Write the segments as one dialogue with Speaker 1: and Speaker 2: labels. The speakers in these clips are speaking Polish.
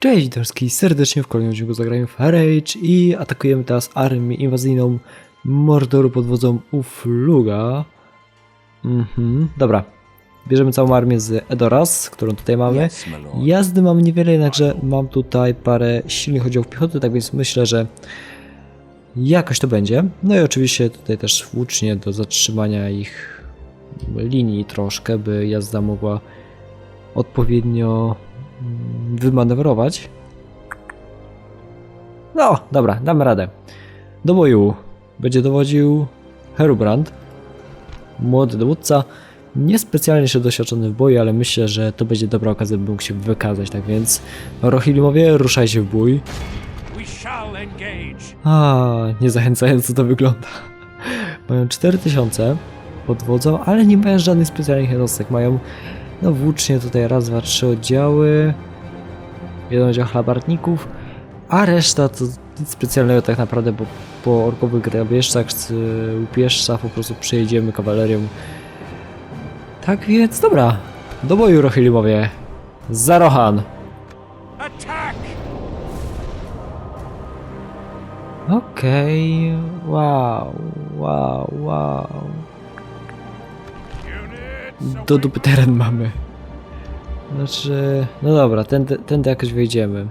Speaker 1: Cześć, wszystkich serdecznie w kolejnym odcinku zagrajmy w Rage i atakujemy teraz armię inwazyjną Mordoru pod wodzą Ufluga. Mhm, dobra. Bierzemy całą armię z Edoras, którą tutaj mamy. Jazdy mam niewiele, jednakże mam tutaj parę silnych oddziałów piechoty, tak więc myślę, że jakoś to będzie. No i oczywiście tutaj też włócznie do zatrzymania ich linii troszkę, by jazda mogła odpowiednio wymanewrować. No, dobra, damy radę. Do boju będzie dowodził Herubrand, młody dowódca, niespecjalnie jeszcze doświadczony w boju, ale myślę, że to będzie dobra okazja, by mógł się wykazać, tak więc Rohilimowie, ruszajcie w bój. A, niezachęcająco to wygląda. Mają 4000 pod wodzą, ale nie mają żadnych specjalnych jednostek. Mają, no włócznie tutaj raz, dwa, trzy oddziały, jeden oddział chlabartników, a reszta to nic specjalnego tak naprawdę, bo po orkowych grabieżcach czy upieszczach po prostu przejedziemy kawalerią. Tak więc, dobra, do boju Rohilimowie. Zarohan! Okej, wow, wow, wow. Do dupy teren mamy. Znaczy, no dobra, tędy, tędy jakoś wejdziemy.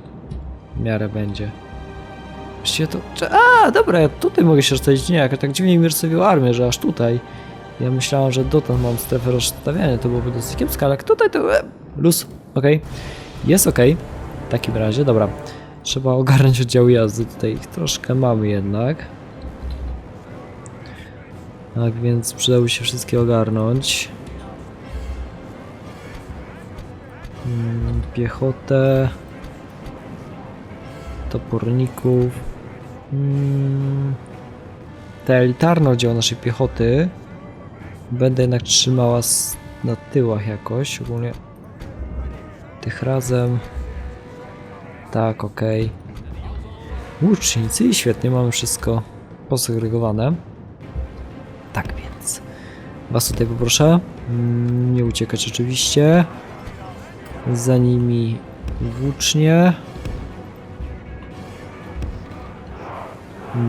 Speaker 1: W miarę będzie. Właściwie to... A, dobra, ja tutaj mogę się rozstawić. Nie, jak tak dziwnie mi rozstawiło armię, że aż tutaj. Ja myślałem, że dotąd mam strefę rozstawiania, to byłoby dosyć kiepsko, ale jak tutaj to... E, luz, okej. Jest okej. W takim razie, dobra. Trzeba ogarnąć oddział jazdy, tutaj ich troszkę mamy jednak. Tak więc przydały się wszystkie ogarnąć. Piechotę, toporników, mm, te elitarne oddziały naszej piechoty będę jednak trzymała na tyłach jakoś, ogólnie tych razem, tak, okej. Łucznicy i świetnie, mamy wszystko posegregowane. Tak więc, was tutaj poproszę, Mm, nie uciekać oczywiście. Za nimi włócznie.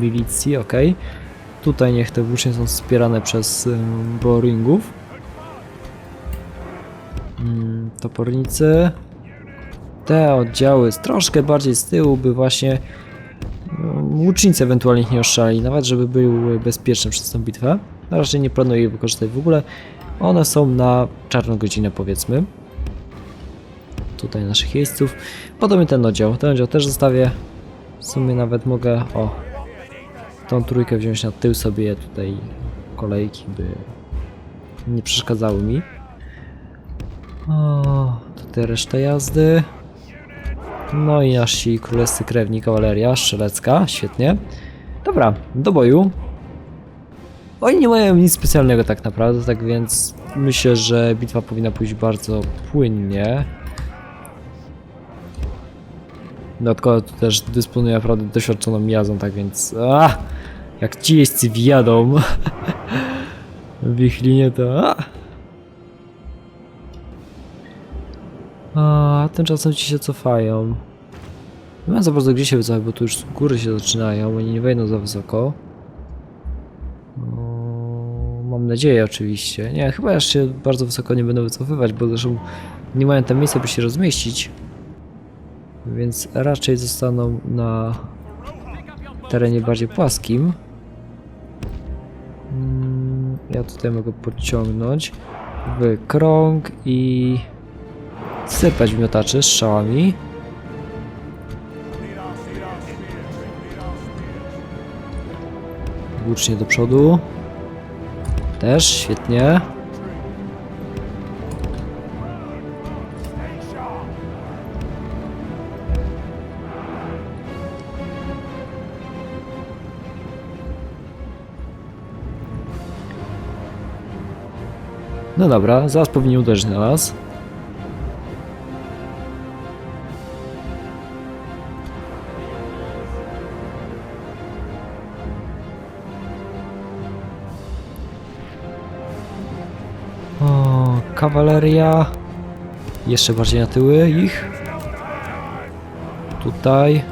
Speaker 1: Milicji, ok. Tutaj niech te włócznie są wspierane przez ym, boringów. Mm, topornicy. Te oddziały troszkę bardziej z tyłu, by właśnie mm, łucznicy ewentualnie ich nie oszczali, nawet żeby były bezpieczne przez tę bitwę. Na razie nie planuję ich wykorzystać w ogóle. One są na czarną godzinę powiedzmy tutaj naszych jeźdźców. Podobnie ten oddział. Ten oddział też zostawię. W sumie nawet mogę, o, tą trójkę wziąć na tył sobie tutaj kolejki, by nie przeszkadzały mi. O, tutaj reszta jazdy. No i nasi królewscy krewni, kawaleria strzelecka, świetnie. Dobra, do boju. Oni nie mają nic specjalnego tak naprawdę, tak więc myślę, że bitwa powinna pójść bardzo płynnie. Dodatkowo tu też dysponuję naprawdę doświadczoną jazdą, tak więc... A, jak ci jeźdźcy wjadą w ich linię, to... A, a tymczasem ci się cofają. Nie wiem za bardzo gdzie się wycofać, bo tu już góry się zaczynają, oni nie wejdą za wysoko. Mam nadzieję oczywiście. Nie, chyba już się bardzo wysoko nie będą wycofywać, bo zresztą nie mają tam miejsca, by się rozmieścić. Więc raczej zostaną na terenie bardziej płaskim. Mm, Ja tutaj mogę podciągnąć w krąg i sypać miotaczy strzałami. Włócznie do przodu. Też świetnie. No dobra, zaraz powinien uderzyć na nas. O, kawaleria. Jeszcze bardziej na tyły ich. Tutaj.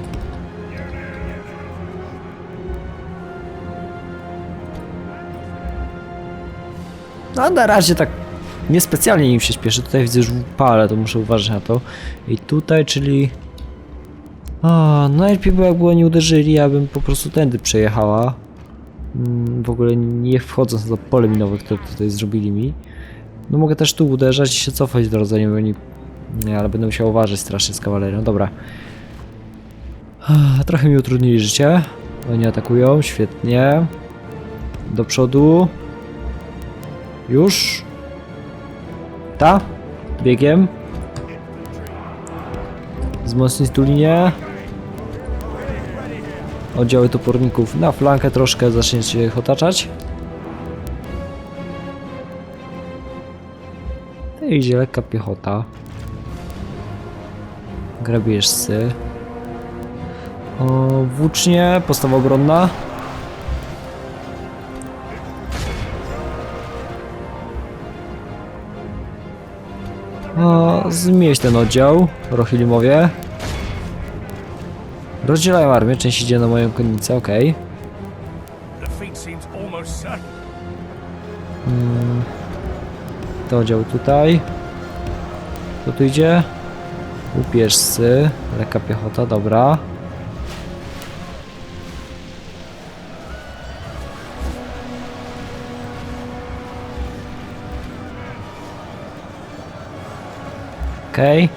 Speaker 1: No na razie tak niespecjalnie im się śpieszy. Tutaj widzę już ale to muszę uważać na to. I tutaj, czyli... A, najlepiej było jakby oni uderzyli, ja bym po prostu tędy przejechała. Mm, W ogóle nie wchodząc na to pole minowe, które tutaj zrobili mi. No mogę też tu uderzać i się cofać w drodze, nie oni... Nie, ale będę musiał uważać strasznie z kawalerią. Dobra. Trochę mi utrudnili życie. Oni atakują, świetnie. Do przodu. Już. Ta. Biegiem. Wzmocnić tu linię. Oddziały toporników na flankę troszkę zaczniecie ich otaczać. To idzie lekka piechota. Grabieżcy. O, włócznie, postawa obronna. Zmieść ten oddział, Rohilimowie. Rozdzielają armię, część idzie na moją konnicę, okej.
Speaker 2: Almost certain.
Speaker 1: To oddział tutaj. Co tu idzie? Łupieżcy, lekka piechota, dobra. Okej.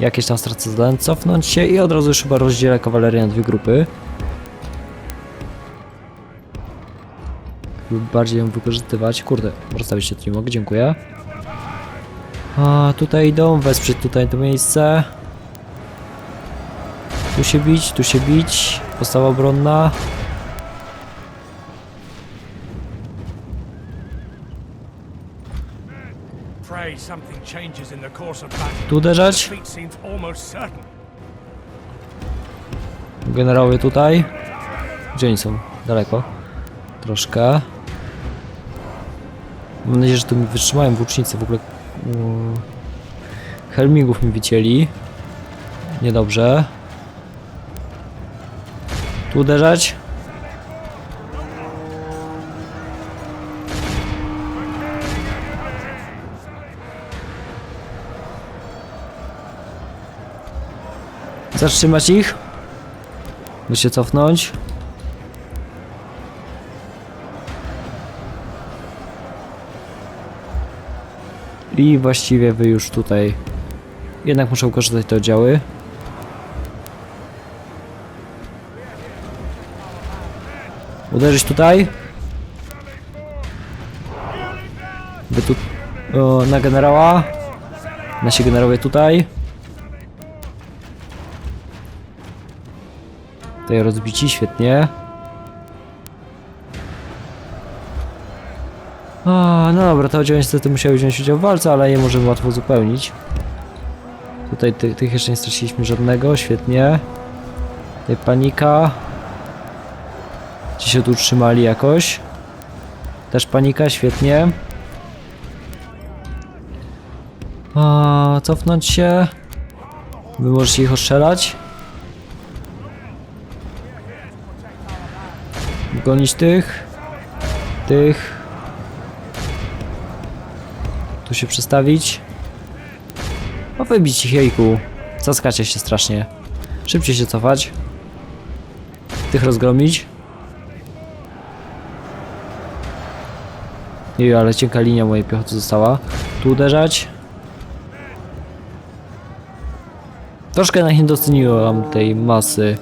Speaker 1: Jakieś tam stracę zadałem cofnąć się i od razu już chyba rozdzielę kawalerię na dwie grupy. bardziej ją wykorzystywać. Kurde, rozstawić się tu nie mogę, dziękuję. A, tutaj idą, wesprzeć tutaj to miejsce. Tu się bić, tu się bić. Postawa obronna.
Speaker 2: Pray something changes in the course of battle.
Speaker 1: Tu uderzać.
Speaker 2: Defeat seems almost certain.
Speaker 1: Generały tutaj. Gdzie oni są? Daleko. Troszkę. Mam nadzieję, że tu mi wytrzymają włócznicy. W ogóle helmingów mi wycięli. Niedobrze. Tu uderzać. Zatrzymać ich. By się cofnąć. I właściwie wy już tutaj. Jednak muszę ukorzystać te oddziały. Uderzyć tutaj. Wy tu o, na generała. Nasi generałowie tutaj. Tutaj rozbici, świetnie. No dobra, te oddziały niestety musiały wziąć udział w walce, ale je możemy łatwo uzupełnić. Tutaj ty, tych jeszcze nie straciliśmy żadnego, świetnie. Tutaj panika. Ci się tu utrzymali jakoś. Też panika, świetnie. A, cofnąć się. Wy możecie ich ostrzelać. Gonić tych. Tych. Tu się przestawić. O, wybić ich, jejku. Zaskacie się strasznie. Szybciej się cofać. Tych rozgromić. Jej, ale cienka linia mojej piechoty została. Tu uderzać. Troszkę nie doceniłam tej masy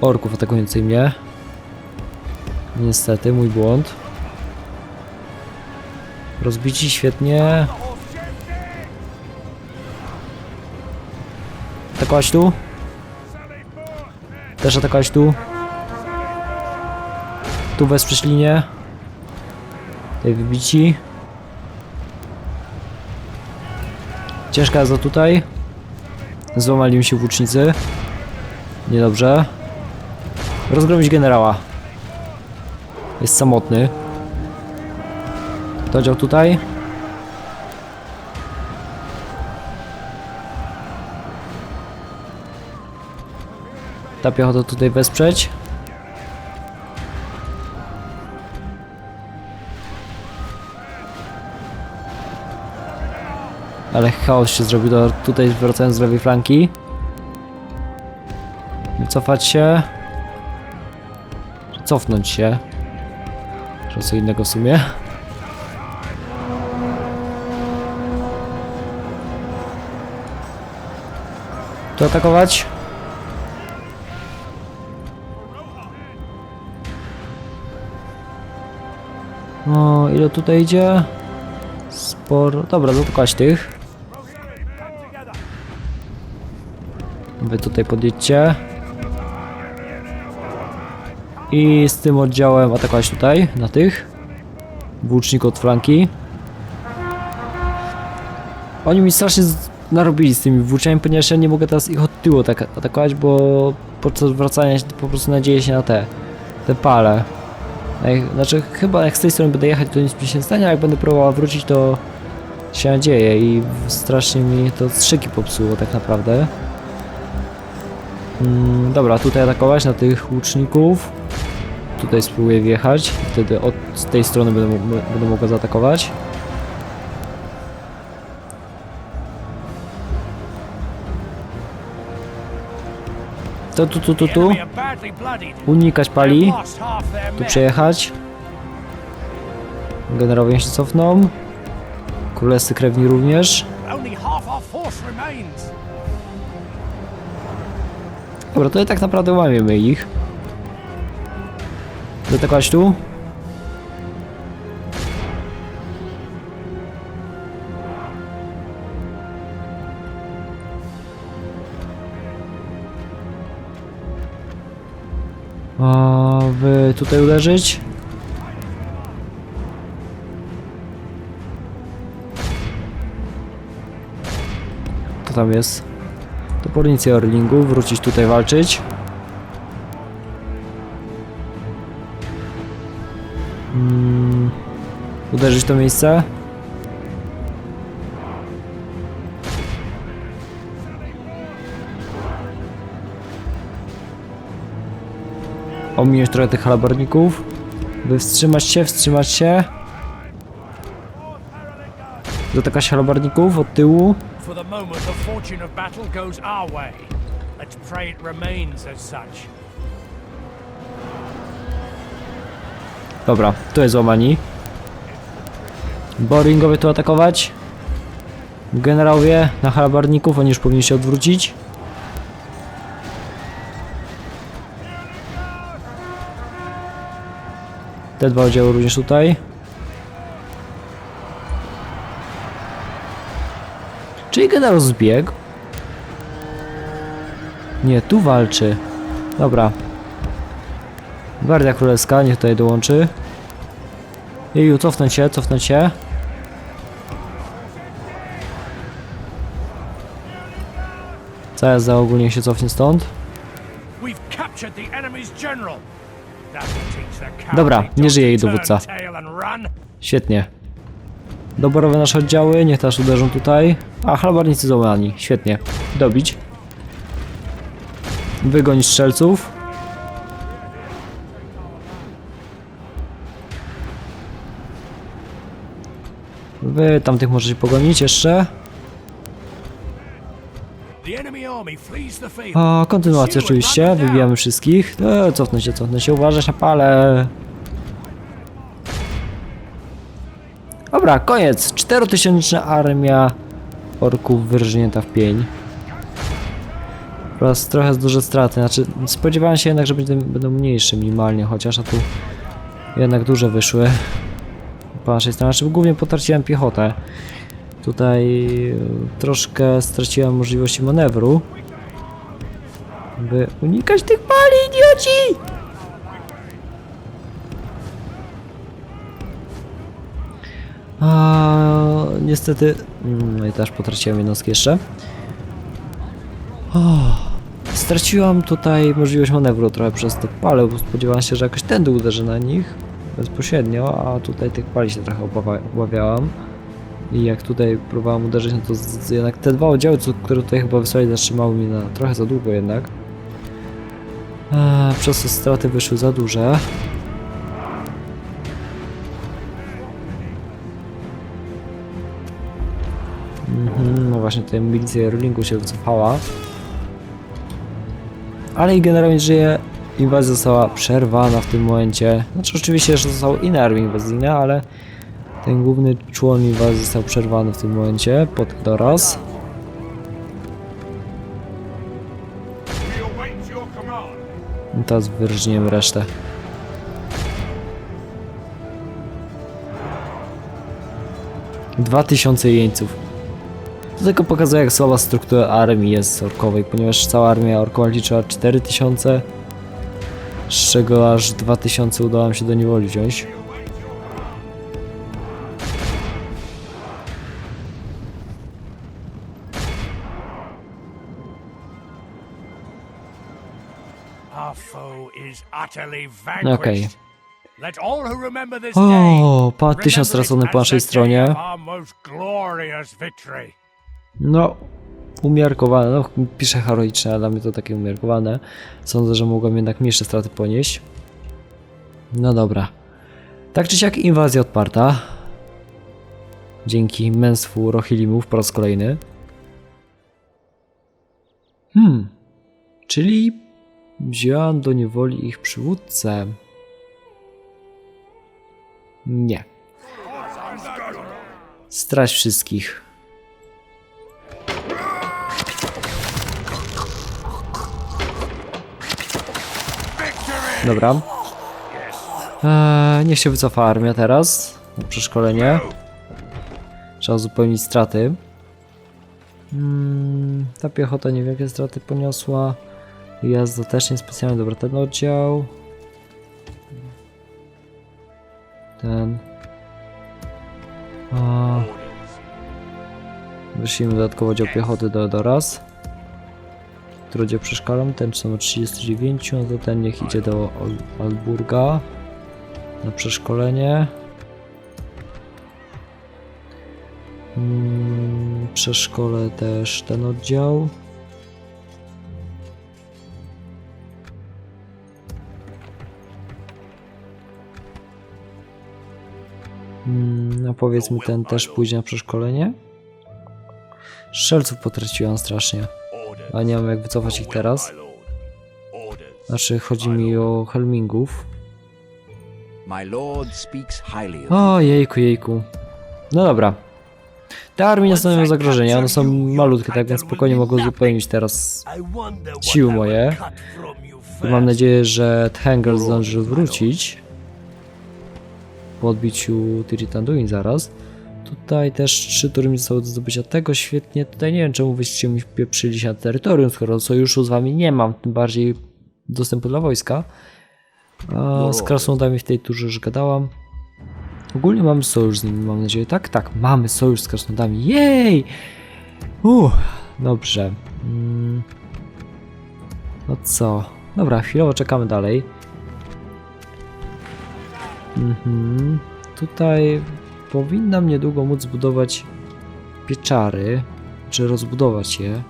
Speaker 1: orków atakującej mnie. Niestety, mój błąd. Rozbici świetnie. Atakować tu. Też atakować tu. Tu wesprzeć linię. Tutaj wybici. Ciężka jazda tutaj. Złamali mi się włócznicy. Niedobrze. Rozgromić generała. Jest samotny. To dział tutaj. ta piechota tutaj wesprzeć. Ale chaos się zrobił, do, tutaj wracając z lewej flanki. Wycofać się. Cofnąć się. Czy co innego w sumie. Tu atakować. O, ile tutaj idzie? Sporo. Dobra, zaatakować tych. Wy tutaj podjedźcie. I z tym oddziałem atakować tutaj, na tych. Włócznik od flanki. Oni mi strasznie narobili z tymi włóczniami, ponieważ ja nie mogę teraz ich od tyłu tak atakować, bo podczas wracania się po prostu nadzieję się na te, te pale. Znaczy chyba jak z tej strony będę jechać to nic mi się nie stanie, a jak będę próbował wrócić to się nadzieję i strasznie mi to strzyki popsuło tak naprawdę. Mm, dobra, tutaj atakować na tych łuczników. Tutaj spróbuję wjechać, wtedy od tej strony będę, będę mogła zaatakować. To tu, tu, tu, tu. Unikać pali. Tu przejechać. Generałowie się cofną. Królewscy krewni również. Dobra, to tak naprawdę łamiemy ich. Zaatakować tu. A wy tutaj uderzyć. To tam jest. Topornicy Orlingu, wrócić tutaj walczyć. Mm, uderzyć to miejsce. Ominąć trochę tych halabarników. Wstrzymać się, wstrzymać się. Dotykać halabarników od tyłu.
Speaker 2: For the moment, the fortune of battle goes our way. Let's pray it remains as such.
Speaker 1: Dobra, tu jest złamani. Boringowie tu atakować. Generałowie na halabarników, oni już powinni się odwrócić. Te dwa oddziały również tutaj. Czyli generał zbiegł? Nie, tu walczy. Dobra, Gwardia Królewska, niech tutaj dołączy. Jeju, cofnąć się, cofnąć się. Cała za ogólnie się cofnie stąd. Dobra, nie żyje jej dowódca. Świetnie. Doborowe nasze oddziały, niech też uderzą tutaj. A, halabarnicy złamani, świetnie. Dobić. Wygonić strzelców. Wy tamtych możecie pogonić jeszcze. A, kontynuacja oczywiście, wybijamy wszystkich. E, cofnę się, cofnę się, uważać na pale. Dobra, koniec. Czterotysięczna armia orków wyrżnięta w pień. Oraz trochę duże straty, znaczy spodziewałem się jednak, że będą mniejsze minimalnie, chociaż a tu jednak duże wyszły po naszej stronie, znaczy głównie potraciłem piechotę. Tutaj e, troszkę straciłem możliwości manewru. By unikać tych pali, idioci! A, niestety... mm, No i też potraciłem jednostki jeszcze. O, straciłam tutaj możliwość manewru trochę przez te pale, bo się, że jakoś tędy uderzę na nich bezpośrednio, a tutaj tych pali się trochę obawiałam. I jak tutaj próbowałem uderzyć, no to z, z, jednak te dwa oddziały, co, które tutaj chyba wysłali, zatrzymały mnie na trochę za długo jednak. Eee, przez to straty wyszły za duże. Właśnie tutaj milicja Rollingu się wycofała. Ale i generalnie żyje. Inwazja została przerwana w tym momencie. Znaczy oczywiście, że zostały inne armie inwazyjne, ale ten główny człon inwazji został przerwany w tym momencie pod doraz. I teraz wyrżniemy resztę. Dwa tysiące jeńców. To tylko pokazuje jak słaba struktura armii jest orkowej, ponieważ cała armia orkowa liczyła 4000 z czego aż 2000 udało nam się do niewoli wziąć.
Speaker 2: Vanquished.
Speaker 1: Okej.
Speaker 2: Day
Speaker 1: O, pa tysiąc straconych po
Speaker 2: as
Speaker 1: naszej stronie. No, umiarkowane. No, piszę heroiczne, ale dla mnie to takie umiarkowane. Sądzę, że mogłem jednak mniejsze straty ponieść. No dobra. Tak czy siak inwazja odparta. Dzięki męstwu Rohilimów po raz kolejny. Hmm. Czyli wziąłem do niewoli ich przywódcę. Nie. Strać wszystkich. Dobra. Eee, niech się wycofa armia teraz. Na przeszkolenie. Trzeba uzupełnić straty. Mm, ta piechota niewielkie straty poniosła. Jazda też niespecjalnie. Dobra, ten oddział. Ten. A... Wyszliśmy dodatkowo oddział piechoty do Doras. Który oddział przeszkalam. Ten są o 39, no to ten niech idzie do Alburga. Na przeszkolenie. Mm, przeszkolę też ten oddział. No powiedzmy ten też pójdzie na przeszkolenie. Strzelców potraciłam strasznie. A nie mam jak wycofać ich teraz. Znaczy chodzi mi o Helmingów. O jejku, jejku. No dobra. Te armie nie stanowią zagrożenia, one są malutkie, tak więc spokojnie mogą uzupełnić teraz siły moje. Mam nadzieję, że Thanger zdąży wrócić po odbiciu Tiritanduin zaraz. Tutaj też trzy tury mi zostały do zdobycia tego, świetnie. Tutaj nie wiem czemu wyście mi wpieprzyli się na terytorium, skoro sojuszu z wami nie mam, tym bardziej dostępu dla wojska. A z krasnodami w tej turze już gadałam. Ogólnie mamy sojusz z nimi, mam nadzieję. Tak, tak, mamy sojusz z krasnodami. Jej! Uff, dobrze. Mm. No co? Dobra, chwilowo czekamy dalej. Mhm. Tutaj powinnam niedługo móc zbudować pieczary, czy rozbudować je.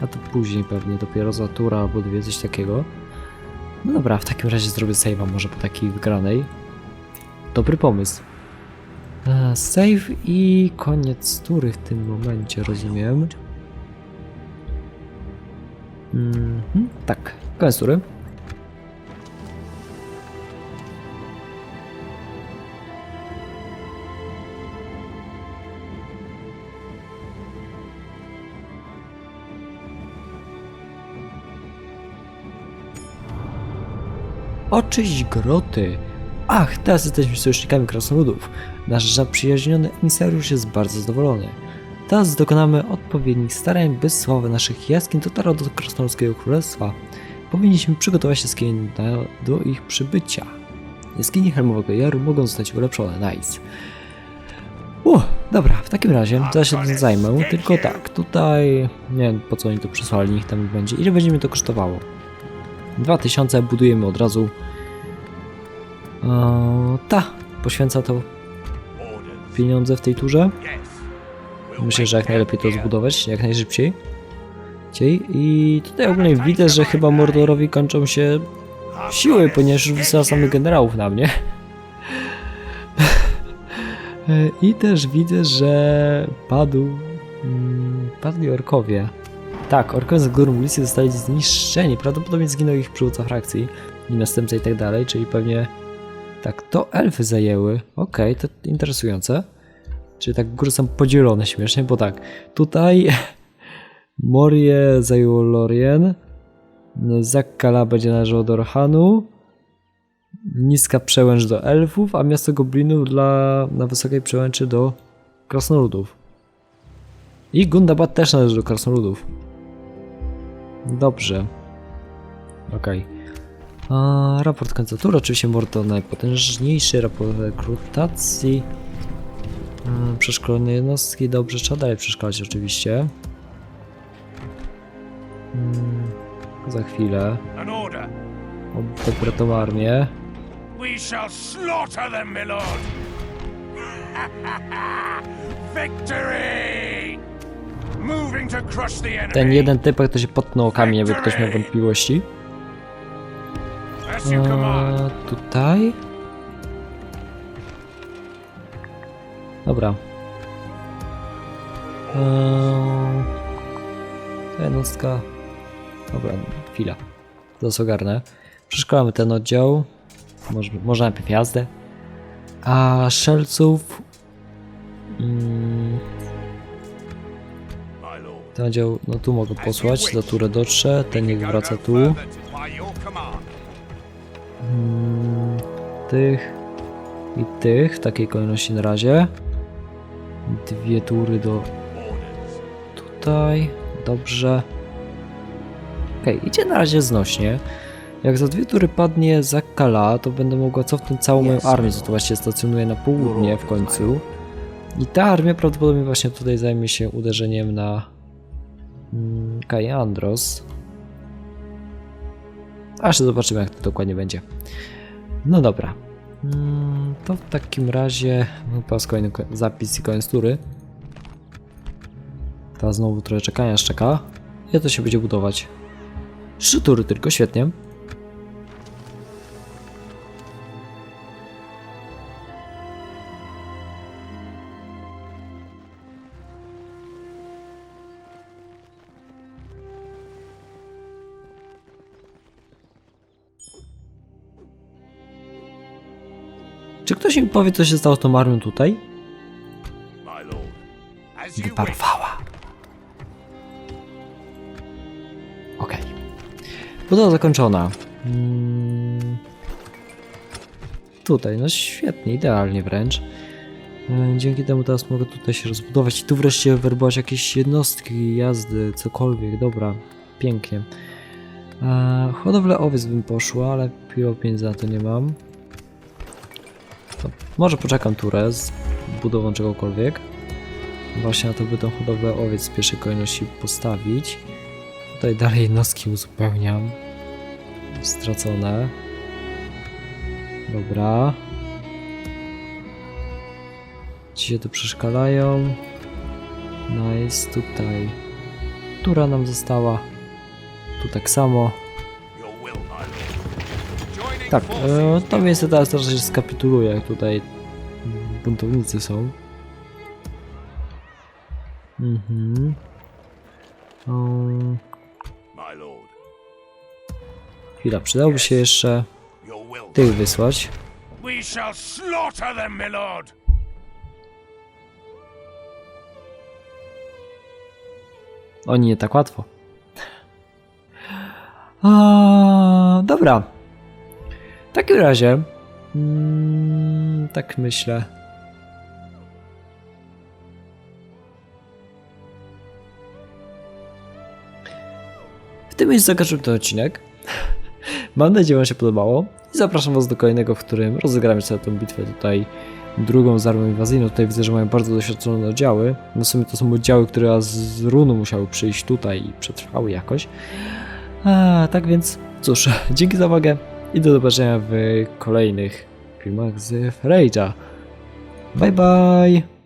Speaker 1: A to później pewnie, dopiero za tura albo dwie, coś takiego. No dobra, w takim razie zrobię save'a może po takiej wygranej. Dobry pomysł. E, Save i koniec tury w tym momencie, rozumiem. Mhm, tak, koniec tury. Oczyść groty. Ach, teraz jesteśmy sojusznikami krasnoludów. Nasz zaprzyjaźniony emisariusz jest bardzo zadowolony. Teraz dokonamy odpowiednich starań, by sława naszych jaskiń dotarła do krasnoludzkiego królestwa. Powinniśmy przygotować na- do ich przybycia. Jaskinie Helmowego Jaru mogą zostać ulepszone, nice. Uff, dobra, w takim razie ja się tym zajmę, tylko tak, tutaj nie wiem po co oni to przesłali, niech tam będzie. Ile będzie mi to kosztowało? 2000 budujemy od razu. Eee, ta, poświęca to pieniądze w tej turze. Myślę, że jak najlepiej to zbudować, jak najszybciej. szybciej. I tutaj ogólnie widzę, że chyba Mordorowi kończą się siły, ponieważ wysyła samych generałów na mnie. I też widzę, że padł. Mm, padli orkowie. Tak, orkowie z gór ulicy zostali zniszczeni. Prawdopodobnie zginął ich przywódca frakcji i następca i tak dalej, czyli pewnie. Tak, to elfy zajęły. Okej, to interesujące. Czyli tak góry są podzielone śmiesznie, bo tak, tutaj Morie zajęło Lorien, Zakkala będzie należało do Rohanu, niska przełęcz do elfów, a miasto goblinów dla, na wysokiej przełęczy do krasnoludów. I Gundabad też należy do krasnoludów. Dobrze. Okej. A, Raport kandydatury, oczywiście Mordo najpotężniejszy, raport rekrutacji. Mm, Przeszkolone jednostki, dobrze, trzeba dalej przeszkalać oczywiście. Mm, Za chwilę.
Speaker 2: An order.
Speaker 1: Dobretą armię.
Speaker 2: We shall slaughter them, my lord. Victory!
Speaker 1: Ten jeden typek to się potknął kamień, jakby ktoś miał wątpliwości.
Speaker 2: Command.
Speaker 1: Eee, tutaj. Dobra. Eee, jednostka. Dobra, chwila. Zaraz ogarnę. Przeszkolamy ten oddział. Może, może najpierw jazdę. A szelców. Mm. Ten oddział, no tu mogę posłać, do Tury dotrze, ten niech wraca tu.
Speaker 2: By your command.
Speaker 1: Mm, tych i tych w takiej kolejności na razie. Dwie tury do tutaj. Dobrze. Okej, idzie na razie znośnie. Jak za dwie tury padnie Zakala, to będę mogła cofnąć całą moją armię, co tu właśnie stacjonuje na południe w końcu. I ta armia prawdopodobnie właśnie tutaj zajmie się uderzeniem na Kajandros. Aż zobaczymy, jak to dokładnie będzie. No dobra. Mm, To w takim razie raz kolejny ko- zapis i koniec tury. Teraz znowu trochę czekania czeka. I to się będzie budować. Trzy tury tylko, świetnie. Czy ktoś mi powie, co się stało z tą armią tutaj? Wyparowała. Okej. Budowa zakończona. Mm. Tutaj, no świetnie, idealnie wręcz. E, Dzięki temu teraz mogę tutaj się rozbudować i tu wreszcie werbować jakieś jednostki, jazdy, cokolwiek, dobra, pięknie. E, hodowlę owiec bym poszła, ale pieniędzy na to nie mam. Może poczekam turę z budową czegokolwiek. Właśnie na to by tą hodowlę owiec w pierwszej kolejności postawić. Tutaj dalej jednostki uzupełniam. Stracone. Dobra. Ci się tu przeszkalają. Nice, tutaj. Tura nam została. Tu tak samo. Tak, e, to miejsce teraz troszeczkę skapituluje, jak tutaj buntownicy są. Mhm. Um, chwila, przydałoby się jeszcze tych wysłać. Oni nie tak łatwo. A, dobra. W takim razie. Mm, tak myślę. W tym miejscu zakończymy ten odcinek. Mam nadzieję, że Wam się podobało. I zapraszam Was do kolejnego, w którym rozegramy sobie tę bitwę tutaj drugą z armią inwazyjną. Tutaj widzę, że mają bardzo doświadczone oddziały. No w sumie to są oddziały, które z runu musiały przyjść tutaj i przetrwały jakoś. A, tak więc, cóż, dzięki za uwagę i do zobaczenia w kolejnych filmach z Rage'a. Bye bye!